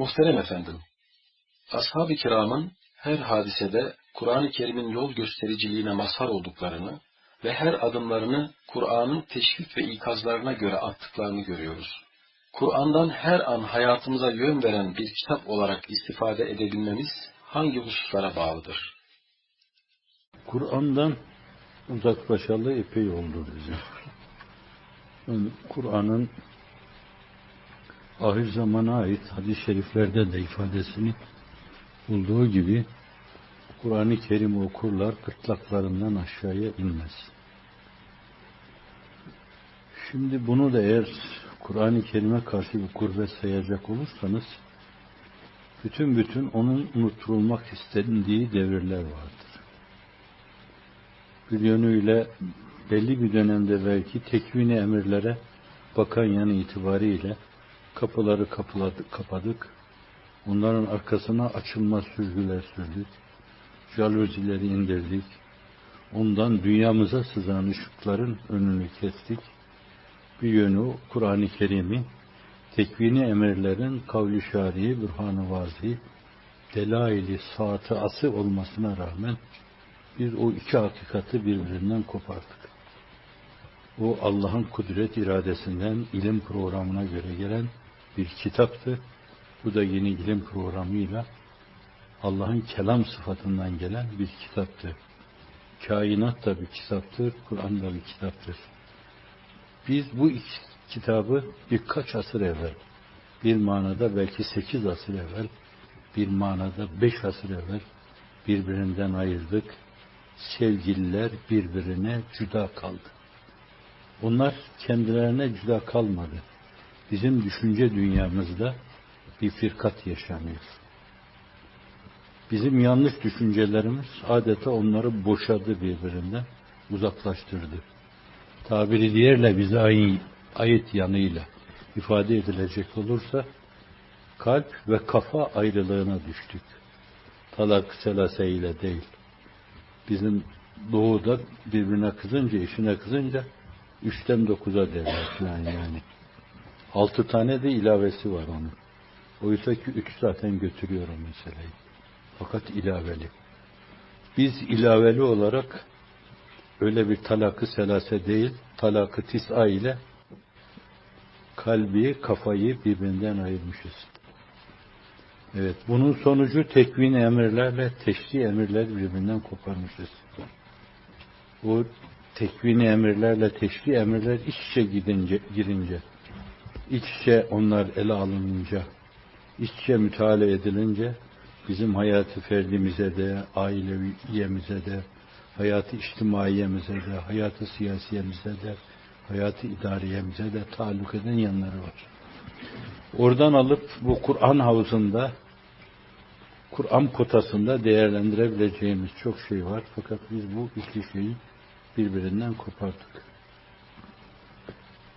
Muhterem efendim, ashab-ı kiramın her hadisede Kur'an-ı Kerim'in yol göstericiliğine mazhar olduklarını ve her adımlarını Kur'an'ın teşvik ve ikazlarına göre attıklarını görüyoruz. Kur'an'dan her an hayatımıza yön veren bir kitap olarak istifade edebilmemiz hangi hususlara bağlıdır? Kur'an'dan uzaklaşalı epey oldu bize. Kur'an'ın ahir zamana ait hadis-i şeriflerde de ifadesini bulduğu gibi Kur'an-ı Kerim okurlar gırtlaklarından aşağıya inmez. Şimdi bunu da eğer Kur'an-ı Kerim'e karşı bir kurbet sayacak olursanız bütün bütün onun unutulmak istendiği devirler vardır. Bir yönüyle belli bir dönemde belki tekvini emirlere bakan yanı itibariyle kapıları kapıladık, kapadık. Onların arkasına açılmaz sürgüler sürdük. Jaluzileri indirdik. Ondan dünyamıza sızan ışıkların önünü kestik. Bir yönü Kur'an-ı Kerim'i tekvini emirlerin kavli şari'i, bürhan-ı vazi, delaili saati ası olmasına rağmen biz o iki hakikati birbirinden kopardık. O Allah'ın kudret iradesinden ilim programına göre gelen bir kitaptı. Bu da yeni ilim programıyla Allah'ın kelam sıfatından gelen bir kitaptır. Kainat da bir kitaptır, Kur'an da bir kitaptır. Biz bu kitabı birkaç asır evvel, bir manada belki sekiz asır evvel, bir manada beş asır evvel birbirinden ayırdık. Sevgililer birbirine cüda kaldı. Onlar kendilerine cüda kalmadı. Bizim düşünce dünyamızda bir firkat yaşanıyor. Bizim yanlış düşüncelerimiz adeta onları boşadı birbirinden, uzaklaştırdı. Tabiri diğerle bize ait, ait yanıyla ifade edilecek olursa kalp ve kafa ayrılığına düştük. Talak selase ile değil. Bizim doğuda birbirine kızınca, işine kızınca üçten dokuza derler falan yani. Altı tane de ilavesi var onun. Oysa ki üç zaten götürüyor o meseleyi. Fakat ilaveli. Biz ilaveli olarak öyle bir talakı selase değil, talakı tis'a ile kalbi, kafayı birbirinden ayırmışız. Evet, bunun sonucu tekvin emirlerle teşri emirler birbirinden koparmışız. O tekvini emirlerle teşri emirler iç içe gidince, girince, iç içe onlar ele alınınca, iç içe müteala edilince bizim hayatı ferdimize de, aileviyemize de, hayatı içtimaiyemize de, hayatı siyasiyemize de, hayatı idariyemize de taluk eden yanları var. Oradan alıp bu Kur'an havuzunda, Kur'an potasında değerlendirebileceğimiz çok şey var. Fakat biz bu iki şeyi birbirinden kopardık.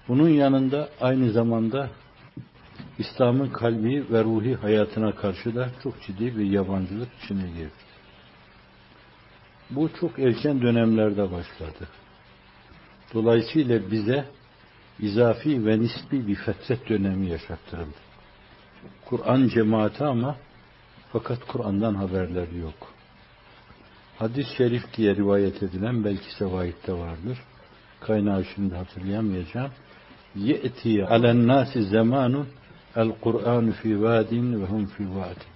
Bunun yanında aynı zamanda İslam'ın kalbi ve ruhi hayatına karşı da çok ciddi bir yabancılık içine girdi. Bu çok erken dönemlerde başladı. Dolayısıyla bize izafi ve nispi bir fetret dönemi yaşattırıldı. Kur'an cemaati ama fakat Kur'an'dan haberleri yok. Hadis-i şerif diye rivayet edilen belki sevaitte vardır. Kaynağı şimdi hatırlayamayacağım. Ye'ti alen nasi zamanun el Kur'an fi vadin ve hum fi vadin.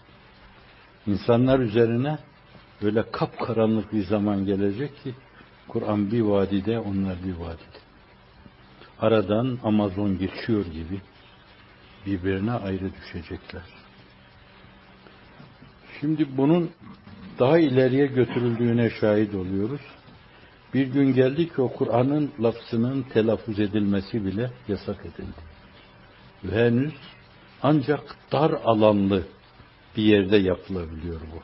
İnsanlar üzerine böyle kapkaranlık bir zaman gelecek ki Kur'an bir vadide, onlar bir vadide. Aradan Amazon geçiyor gibi birbirine ayrı düşecekler. Şimdi bunun daha ileriye götürüldüğüne şahit oluyoruz. Bir gün geldi ki o Kur'an'ın lafzının telaffuz edilmesi bile yasak edildi. Ve henüz ancak dar alanlı bir yerde yapılabiliyor bu.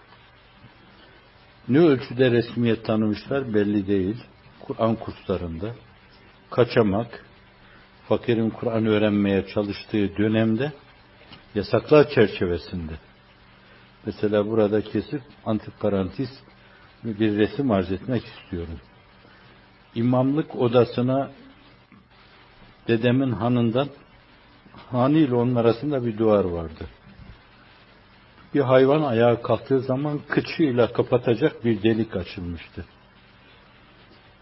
Ne ölçüde resmiyet tanımışlar belli değil. Kur'an kurslarında kaçamak, fakirin Kur'an öğrenmeye çalıştığı dönemde yasaklar çerçevesinde Mesela burada kesip antik parantez bir resim arz etmek istiyorum. İmamlık odasına dedemin hanından hani ile onun arasında bir duvar vardı. Bir hayvan ayağa kalktığı zaman kıçıyla kapatacak bir delik açılmıştı.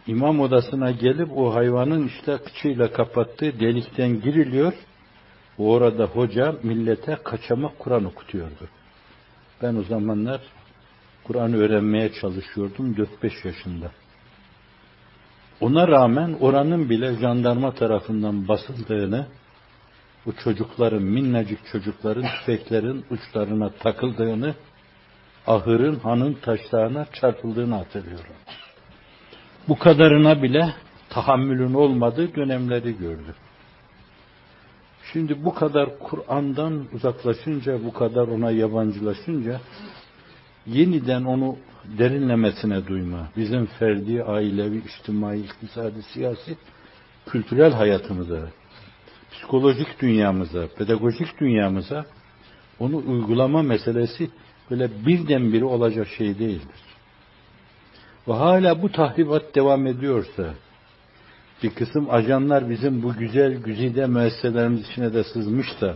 İmam odasına gelip o hayvanın işte kıçıyla kapattığı delikten giriliyor. Orada hoca millete kaçamak Kur'an okutuyordu. Ben o zamanlar Kur'an öğrenmeye çalışıyordum 4-5 yaşında. Ona rağmen oranın bile jandarma tarafından basıldığını, bu çocukların, minnacık çocukların tüfeklerin uçlarına takıldığını, ahırın, hanın taşlarına çarpıldığını hatırlıyorum. Bu kadarına bile tahammülün olmadığı dönemleri gördüm. Şimdi bu kadar Kur'an'dan uzaklaşınca, bu kadar ona yabancılaşınca, yeniden onu derinlemesine duyma, bizim ferdi, ailevi, içtimai, iktisadi, siyasi, kültürel hayatımıza, psikolojik dünyamıza, pedagojik dünyamıza onu uygulama meselesi böyle birdenbire olacak şey değildir. Ve hala bu tahribat devam ediyorsa, bir kısım ajanlar bizim bu güzel güzide müesseselerimiz içine de sızmış da,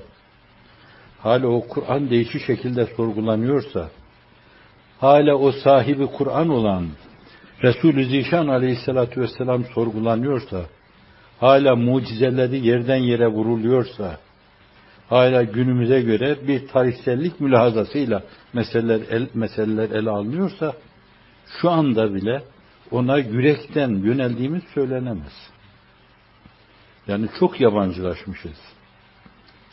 hala o Kur'an değişik şekilde sorgulanıyorsa, hala o sahibi Kur'an olan Resulü Zişan aleyhissalatü vesselam sorgulanıyorsa, hala mucizeleri yerden yere vuruluyorsa, hala günümüze göre bir tarihsellik mülahazasıyla meseleler, el, meseleler ele alınıyorsa, şu anda bile ona yürekten yöneldiğimiz söylenemez. Yani çok yabancılaşmışız.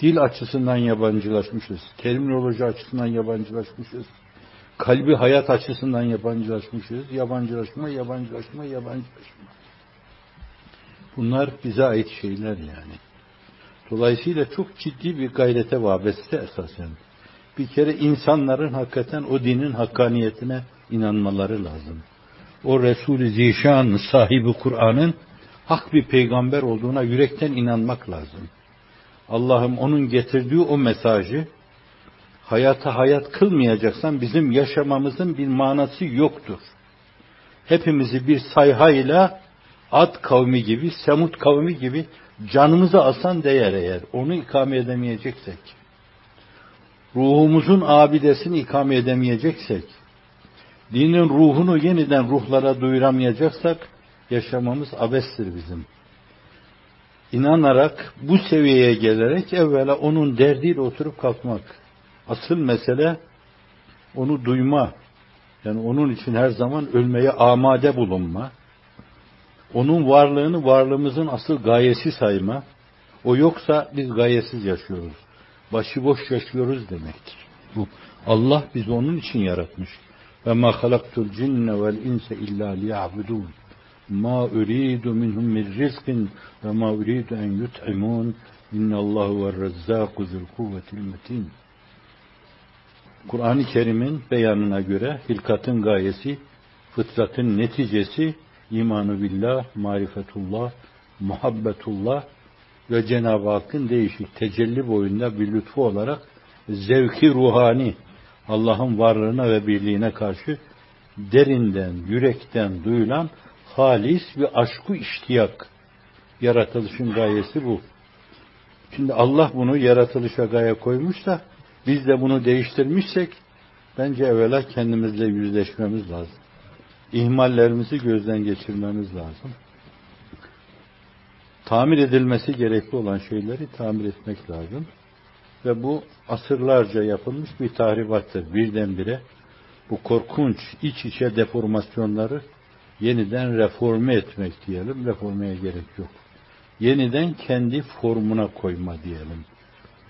Dil açısından yabancılaşmışız. Terminoloji açısından yabancılaşmışız. Kalbi hayat açısından yabancılaşmışız. Yabancılaşma, yabancılaşma, yabancılaşma. Bunlar bize ait şeyler yani. Dolayısıyla çok ciddi bir gayrete vabeste esasen. Bir kere insanların hakikaten o dinin hakkaniyetine inanmaları lazım. O Resul-i Zişan sahibi Kur'an'ın hak bir peygamber olduğuna yürekten inanmak lazım. Allah'ım onun getirdiği o mesajı hayata hayat kılmayacaksan bizim yaşamamızın bir manası yoktur. Hepimizi bir sayhayla Ad kavmi gibi, Semut kavmi gibi canımızı alsan değer eğer. Onu ikame edemeyeceksek, ruhumuzun abidesini ikame edemeyeceksek, dinin ruhunu yeniden ruhlara duyuramayacaksak, yaşamamız abestir bizim. İnanarak, bu seviyeye gelerek evvela onun derdiyle oturup kalkmak. Asıl mesele onu duyma. Yani onun için her zaman ölmeye amade bulunma. Onun varlığını varlığımızın asıl gayesi sayma. O yoksa biz gayesiz yaşıyoruz. Başıboş yaşıyoruz demektir. Bu Allah bizi onun için yaratmış. Ve ma halaktul cinne vel inse illa liya'budun. Ma uridu minhum min rizkin ve ma uridu en yut'imun. İnnallahu ve rezzaku zul kuvvetil metin. Kur'an-ı Kerim'in beyanına göre hilkatın gayesi, fıtratın neticesi imanı billah, marifetullah, muhabbetullah ve Cenab-ı Hakk'ın değişik tecelli boyunda bir lütfu olarak zevki ruhani Allah'ın varlığına ve birliğine karşı derinden, yürekten duyulan halis ve aşku iştiyak yaratılışın gayesi bu. Şimdi Allah bunu yaratılışa gaye koymuşsa biz de bunu değiştirmişsek bence evvela kendimizle yüzleşmemiz lazım. İhmallerimizi gözden geçirmemiz lazım. Tamir edilmesi gerekli olan şeyleri tamir etmek lazım. Ve bu asırlarca yapılmış bir tahribattır. Birdenbire bu korkunç iç içe deformasyonları yeniden reforme etmek diyelim. Reformeye gerek yok. Yeniden kendi formuna koyma diyelim.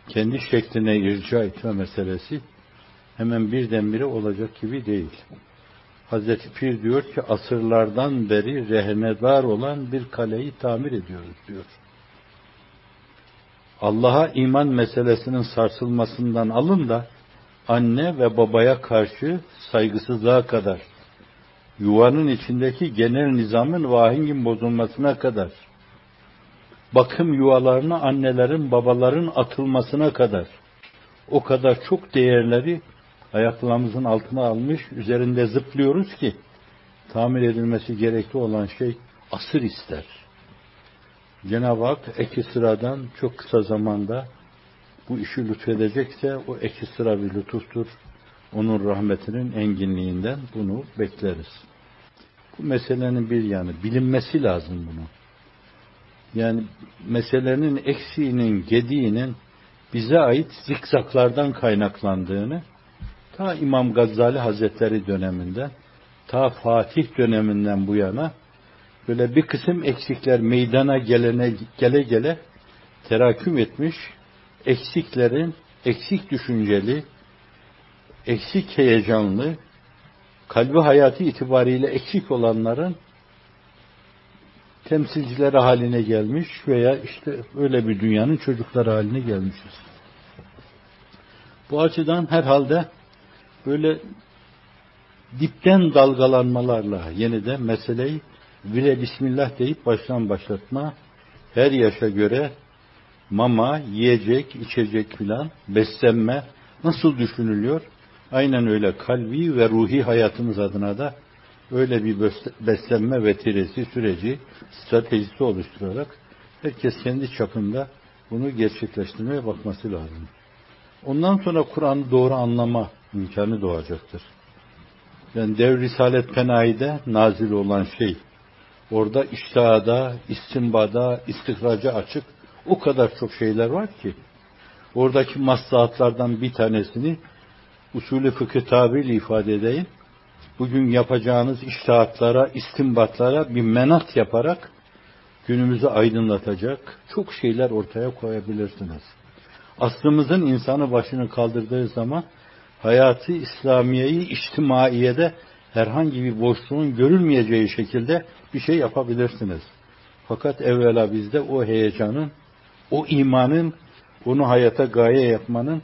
Kendi şekline irca etme meselesi hemen birdenbire olacak gibi değil. Hazreti Pir diyor ki asırlardan beri rehnedar olan bir kaleyi tamir ediyoruz diyor. Allah'a iman meselesinin sarsılmasından alın da anne ve babaya karşı saygısızlığa kadar, yuvanın içindeki genel nizamın vahingin bozulmasına kadar, bakım yuvalarına annelerin, babaların atılmasına kadar, o kadar çok değerleri ayaklarımızın altına almış, üzerinde zıplıyoruz ki, tamir edilmesi gerekli olan şey asır ister. Cenab-ı Hak eki sıradan çok kısa zamanda bu işi lütfedecekse o eki sıra bir lütuftur. onun rahmetinin enginliğinden bunu bekleriz. Bu meselenin bir yanı. Bilinmesi lazım bunu. Yani meselenin eksiğinin, gediğinin bize ait zikzaklardan kaynaklandığını ta İmam Gazali Hazretleri döneminden ta Fatih döneminden bu yana böyle bir kısım eksikler meydana gelene gele gele teraküm etmiş eksiklerin eksik düşünceli eksik heyecanlı kalbi hayatı itibariyle eksik olanların temsilcileri haline gelmiş veya işte öyle bir dünyanın çocukları haline gelmişiz. Bu açıdan herhalde böyle dipten dalgalanmalarla yeniden meseleyi bile bismillah deyip baştan başlatma, her yaşa göre mama, yiyecek, içecek filan, beslenme nasıl düşünülüyor? Aynen öyle kalbi ve ruhi hayatımız adına da öyle bir beslenme vetiresi süreci, stratejisi oluşturarak herkes kendi çapında bunu gerçekleştirmeye bakması lazım. Ondan sonra Kur'an'ı doğru anlama imkanı doğacaktır. Yani dev Risalet Penayi'de nazil olan şey, orada iştihada, istimbada, istihraca açık o kadar çok şeyler var ki, oradaki maslahatlardan bir tanesini usulü fıkıh tabiriyle ifade edeyim. Bugün yapacağınız iştahatlara, istimbatlara bir menat yaparak günümüzü aydınlatacak çok şeyler ortaya koyabilirsiniz. Aslımızın insanı başını kaldırdığı zaman hayatı İslamiye'yi içtimaiyede herhangi bir boşluğun görülmeyeceği şekilde bir şey yapabilirsiniz. Fakat evvela bizde o heyecanın, o imanın, onu hayata gaye yapmanın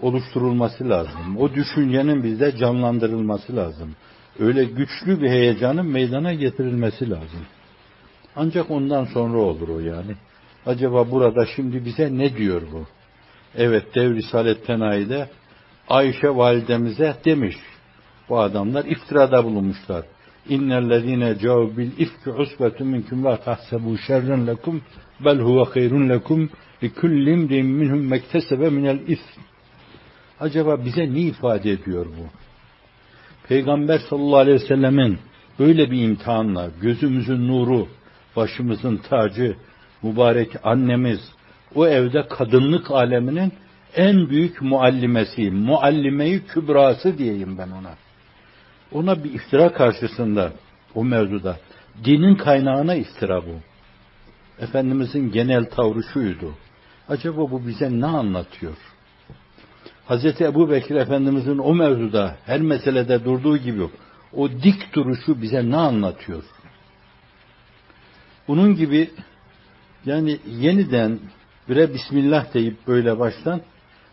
oluşturulması lazım. O düşüncenin bizde canlandırılması lazım. Öyle güçlü bir heyecanın meydana getirilmesi lazım. Ancak ondan sonra olur o yani. Acaba burada şimdi bize ne diyor bu? Evet Dev Risalet Tenayi'de Ayşe validemize demiş. Bu adamlar iftirada bulunmuşlar. İnnellezine cav bil ifki usbetun minkum la tahsebu şerren lekum bel huve hayrun lekum li kulli imrin minhum mektesebe minel ism. Acaba bize ne ifade ediyor bu? Peygamber sallallahu aleyhi ve sellemin böyle bir imtihanla gözümüzün nuru, başımızın tacı, mübarek annemiz, o evde kadınlık aleminin en büyük muallimesi, muallimeyi kübrası diyeyim ben ona. Ona bir iftira karşısında, o mevzuda, dinin kaynağına iftira bu. Efendimizin genel tavrı şuydu. Acaba bu bize ne anlatıyor? Hazreti Ebu Bekir Efendimizin o mevzuda her meselede durduğu gibi o dik duruşu bize ne anlatıyor? Bunun gibi yani yeniden bire Bismillah deyip böyle baştan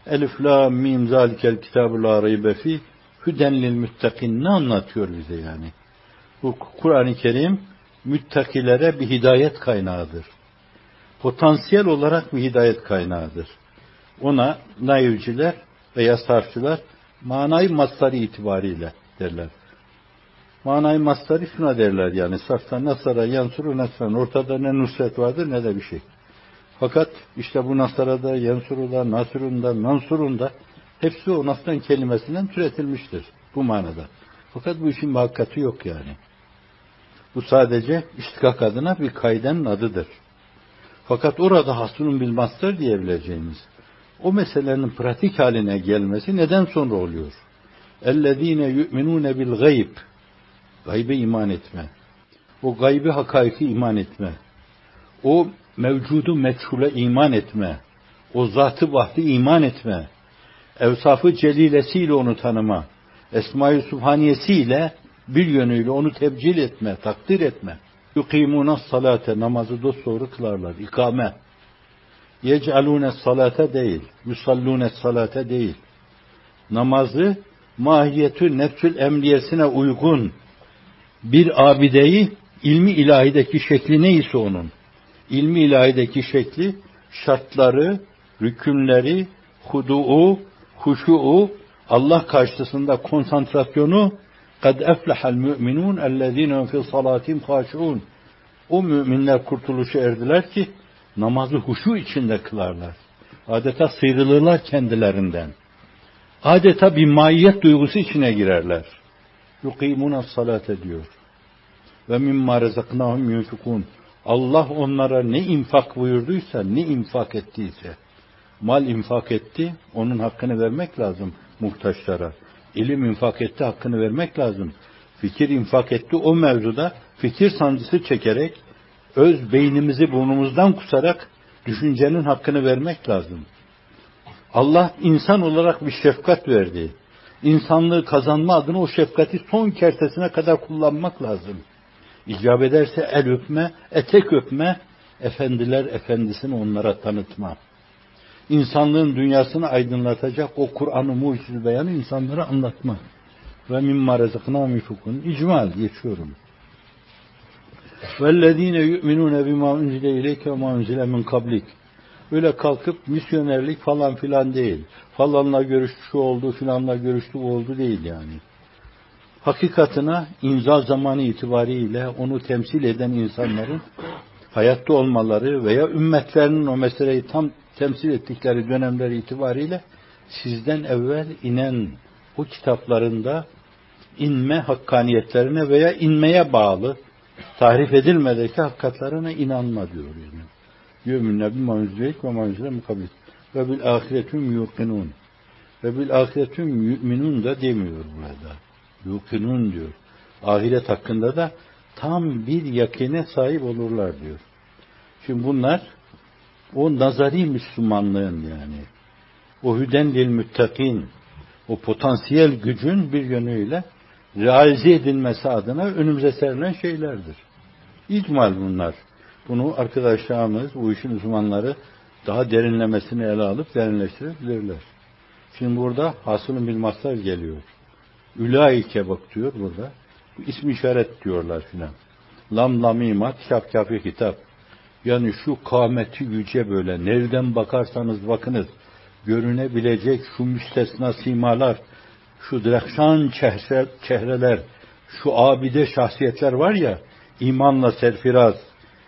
Elif la mim zalikel kitabu la raybe fi hüden lil müttakin ne anlatıyor bize yani? Bu Kur'an-ı Kerim müttakilere bir hidayet kaynağıdır. Potansiyel olarak bir hidayet kaynağıdır. Ona naivciler veya sarfçılar manayı mastarı itibariyle derler. Manayı mastarı şuna derler yani safta nasara yansuru nasran ortada ne nusret vardır ne de bir şey. Fakat işte bu nasarada, yansurunda, nasırunda, mansurunda hepsi o nasran kelimesinden türetilmiştir bu manada. Fakat bu işin muhakkati yok yani. Bu sadece istikak adına bir kaydenin adıdır. Fakat orada hasunun bil master diyebileceğimiz o meselenin pratik haline gelmesi neden sonra oluyor? اَلَّذ۪ينَ يُؤْمِنُونَ بِالْغَيْبِ Gaybe iman etme. O gaybi hakaiki iman etme. O mevcudu meçhule iman etme. O zatı vahdi iman etme. Evsafı celilesiyle onu tanıma. Esma-i Sübhaniyesiyle bir yönüyle onu tebcil etme, takdir etme. Yukimuna salate namazı dosdoğru kılarlar. İkame. Yec'alûne salate değil. Yusallûne salate değil. Namazı mahiyetü nefsül emniyesine uygun bir abideyi ilmi ilahideki şekli neyse onun. İlmi ilahideki şekli şartları, rükünleri, hudu'u, huşu'u, Allah karşısında konsantrasyonu kad eflehal müminun ellezine fi salatim haşun. O müminler kurtuluşu erdiler ki namazı huşu içinde kılarlar. Adeta sıyrılırlar kendilerinden. adeta bir maiyet duygusu içine girerler. Yukimuna salat ediyor. Ve mimma rezaknahum yunfikun. Allah onlara ne infak buyurduysa, ne infak ettiyse, mal infak etti, onun hakkını vermek lazım muhtaçlara. İlim infak etti, hakkını vermek lazım. Fikir infak etti, o mevzuda fikir sancısı çekerek, öz beynimizi burnumuzdan kusarak düşüncenin hakkını vermek lazım. Allah insan olarak bir şefkat verdi. İnsanlığı kazanma adına o şefkati son kertesine kadar kullanmak lazım. İcap ederse el öpme, etek öpme, efendiler efendisini onlara tanıtma. İnsanlığın dünyasını aydınlatacak o Kur'an-ı beyanı insanlara anlatma. Ve mimma rezakna mifukun. İcmal geçiyorum. وَالَّذ۪ينَ يُؤْمِنُونَ بِمَا اُنْزِلَ اِلَيْكَ وَمَا اُنْزِلَ مِنْ قَبْلِكَ Öyle kalkıp misyonerlik falan filan değil. Falanla görüştü şu oldu, filanla görüştü bu oldu değil yani. Hakikatına imza zamanı itibariyle onu temsil eden insanların hayatta olmaları veya ümmetlerinin o meseleyi tam temsil ettikleri dönemler itibariyle sizden evvel inen o kitaplarında inme hakkaniyetlerine veya inmeye bağlı tahrif edilmedeki hakikatlerine inanma diyor yani. Yümünne bima unzilek ve ma unzile mukablis. Ve bil ahiretüm yuqinun. Ve bil ahiretüm yu'minun da demiyor burada. Yuqinun diyor. Ahiret hakkında da tam bir yakine sahip olurlar diyor. Şimdi bunlar o nazari Müslümanlığın yani o hüden lil müttakin o potansiyel gücün bir yönüyle realize edilmesi adına önümüze serilen şeylerdir. İcmal bunlar. Bunu arkadaşlarımız, bu işin uzmanları daha derinlemesine ele alıp derinleştirebilirler. Şimdi burada hasılın bir masal geliyor. Ülaike bak diyor burada. Bu ismi işaret diyorlar filan. Lam lamimat şap kafi kitap. Yani şu kâmeti yüce böyle nereden bakarsanız bakınız görünebilecek şu müstesna simalar, şu direkşan çehre, çehreler, şu abide şahsiyetler var ya imanla serfiraz,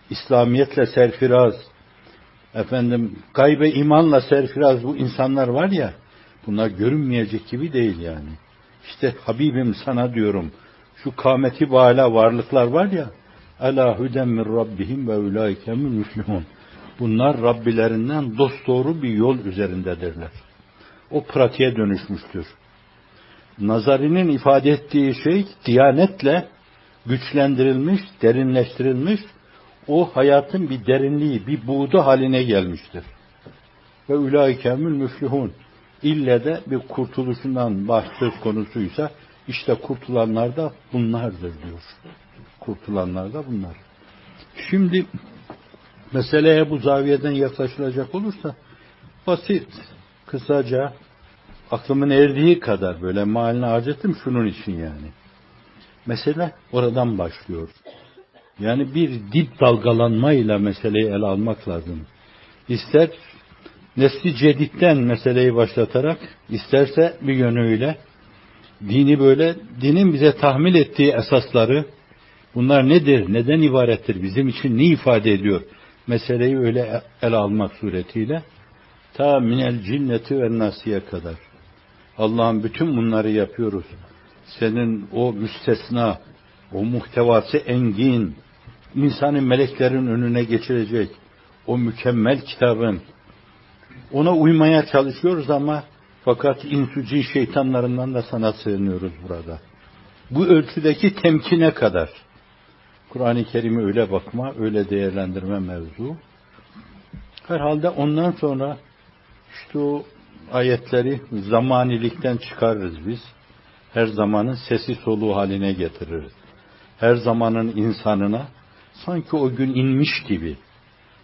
İslamiyetle serfiraz, efendim gaybe imanla serfiraz bu insanlar var ya, bunlar görünmeyecek gibi değil yani. İşte Habibim sana diyorum, şu kâmeti bağla varlıklar var ya, Ela huden min rabbihim ve ulaike müslümun. Bunlar Rabbilerinden dosdoğru bir yol üzerindedirler. O pratiğe dönüşmüştür. Nazarinin ifade ettiği şey diyanetle güçlendirilmiş, derinleştirilmiş, o hayatın bir derinliği, bir buğdu haline gelmiştir. Ve ulaikemül müflihun. İlle de bir kurtuluşundan bahs söz konusuysa işte kurtulanlar da bunlardır diyor. Kurtulanlar da bunlar. Şimdi meseleye bu zaviyeden yaklaşılacak olursa basit, kısaca aklımın erdiği kadar böyle mahalini harcattım şunun için yani. Mesele oradan başlıyor. Yani bir dip dalgalanmayla meseleyi ele almak lazım. İster nesli ceditten meseleyi başlatarak, isterse bir yönüyle dini böyle, dinin bize tahmil ettiği esasları, bunlar nedir, neden ibarettir, bizim için ne ifade ediyor, meseleyi öyle ele almak suretiyle, ta minel cinneti ve nasiye kadar. Allah'ın bütün bunları yapıyoruz. Senin o müstesna, o muhtevası engin, insanı meleklerin önüne geçirecek o mükemmel kitabın ona uymaya çalışıyoruz ama fakat insuci şeytanlarından da sana sığınıyoruz burada. Bu ölçüdeki temkine kadar Kur'an-ı Kerim'i öyle bakma, öyle değerlendirme mevzu. Herhalde ondan sonra işte o ayetleri zamanilikten çıkarırız biz. Her zamanın sesi soluğu haline getiririz. Her zamanın insanına sanki o gün inmiş gibi.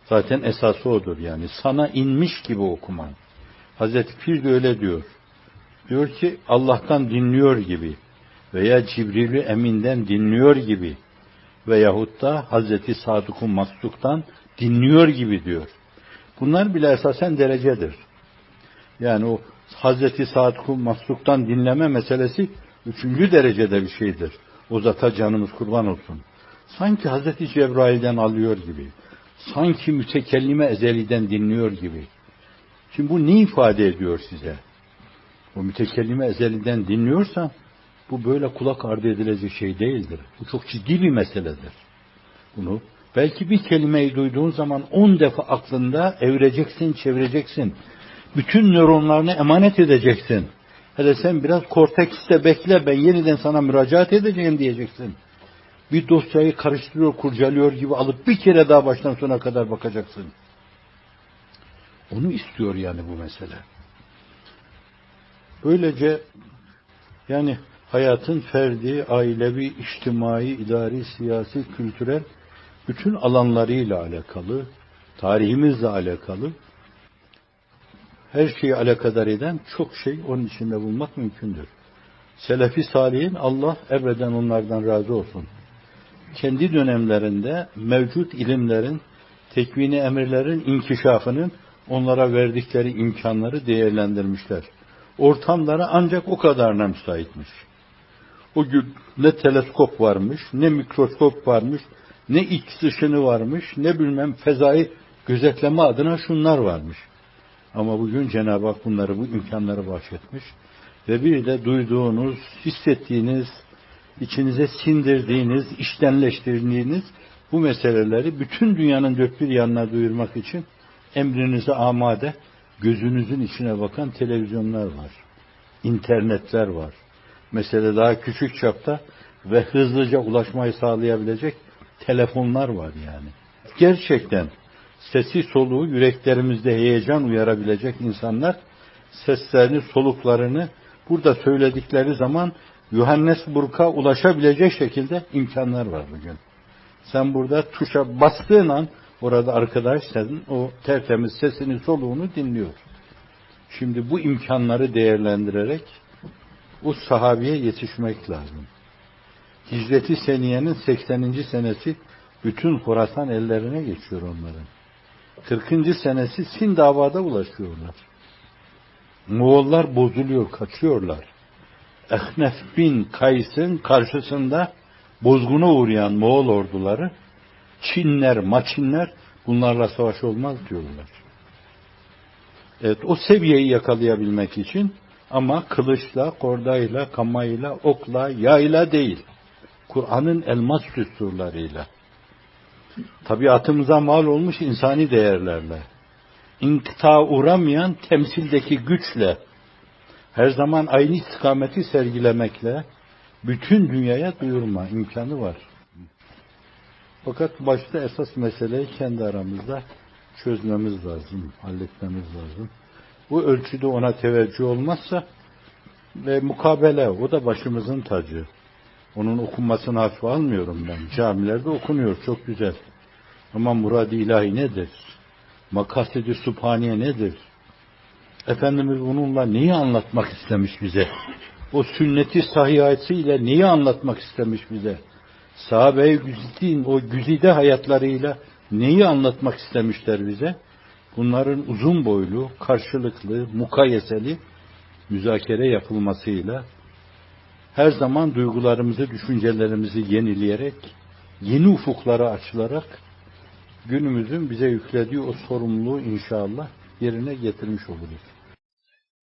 Zaten esası odur yani. Sana inmiş gibi okuman. Hazreti Pir de öyle diyor. Diyor ki Allah'tan dinliyor gibi veya Cibril'i Emin'den dinliyor gibi veyahut da Hazreti Sadık'ın Masluk'tan dinliyor gibi diyor. Bunlar bile esasen derecedir. Yani o Hazreti Sadık'ın Masluk'tan dinleme meselesi üçüncü derecede bir şeydir. O zata canımız kurban olsun sanki Hazreti Cebrail'den alıyor gibi, sanki mütekellime ezeliden dinliyor gibi. Şimdi bu ne ifade ediyor size? O mütekellime ezeliden dinliyorsan bu böyle kulak ardı edilecek şey değildir. Bu çok ciddi bir meseledir. Bunu belki bir kelimeyi duyduğun zaman on defa aklında evireceksin, çevireceksin. Bütün nöronlarını emanet edeceksin. Hele sen biraz kortekste bekle ben yeniden sana müracaat edeceğim diyeceksin. Bir dosyayı karıştırıyor, kurcalıyor gibi alıp bir kere daha baştan sona kadar bakacaksın. Onu istiyor yani bu mesele. Böylece yani hayatın ferdi, ailevi, içtimai, idari, siyasi, kültürel bütün alanlarıyla alakalı, tarihimizle alakalı her şeyi alakadar eden çok şey onun içinde bulmak mümkündür. Selefi Salih'in Allah evreden onlardan razı olsun. Kendi dönemlerinde mevcut ilimlerin, tekvini emirlerin inkişafının onlara verdikleri imkanları değerlendirmişler. Ortamları ancak o kadarına müsaitmiş. O gün ne teleskop varmış, ne mikroskop varmış, ne X ışını varmış, ne bilmem fezayı gözetleme adına şunlar varmış. Ama bugün Cenab-ı Hak bunları, bu imkanları bahşetmiş. Ve bir de duyduğunuz, hissettiğiniz, içinize sindirdiğiniz, iştenleştirdiğiniz bu meseleleri bütün dünyanın dört bir yanına duyurmak için emrinize amade, gözünüzün içine bakan televizyonlar var. internetler var. Mesele daha küçük çapta ve hızlıca ulaşmayı sağlayabilecek telefonlar var yani. Gerçekten sesi soluğu yüreklerimizde heyecan uyarabilecek insanlar seslerini, soluklarını burada söyledikleri zaman Johannesburg'a ulaşabilecek şekilde imkanlar var bugün. Sen burada tuşa bastığın an orada arkadaş senin o tertemiz sesini soluğunu dinliyor. Şimdi bu imkanları değerlendirerek o sahabiye yetişmek lazım. Hicreti Seniye'nin 80. senesi bütün Horasan ellerine geçiyor onların. 40. senesi Sin davada ulaşıyorlar. Moğollar bozuluyor, kaçıyorlar. Ehnef bin Kays'ın karşısında bozguna uğrayan Moğol orduları Çinler, Maçinler bunlarla savaş olmaz diyorlar. Evet, o seviyeyi yakalayabilmek için ama kılıçla, kordayla, kamayla, okla, yayla değil. Kur'an'ın elmas düsturlarıyla. Tabiatımıza mal olmuş insani değerlerle. İnkıta uğramayan temsildeki güçle, her zaman aynı istikameti sergilemekle bütün dünyaya duyurma imkanı var. Fakat başta esas meseleyi kendi aramızda çözmemiz lazım, halletmemiz lazım. Bu ölçüde ona teveccüh olmazsa ve mukabele o da başımızın tacı. Onun okunmasını hafife almıyorum ben. Camilerde okunuyor çok güzel. Ama murad ilahi nedir? Makasedi subhaniye nedir? Efendimiz bununla neyi anlatmak istemiş bize? O sünneti sahihiyetiyle neyi anlatmak istemiş bize? Sahabe-i güzidin o güzide hayatlarıyla neyi anlatmak istemişler bize? Bunların uzun boylu, karşılıklı, mukayeseli müzakere yapılmasıyla her zaman duygularımızı, düşüncelerimizi yenileyerek, yeni ufuklara açılarak günümüzün bize yüklediği o sorumluluğu inşallah yerine getirmiş oluruz.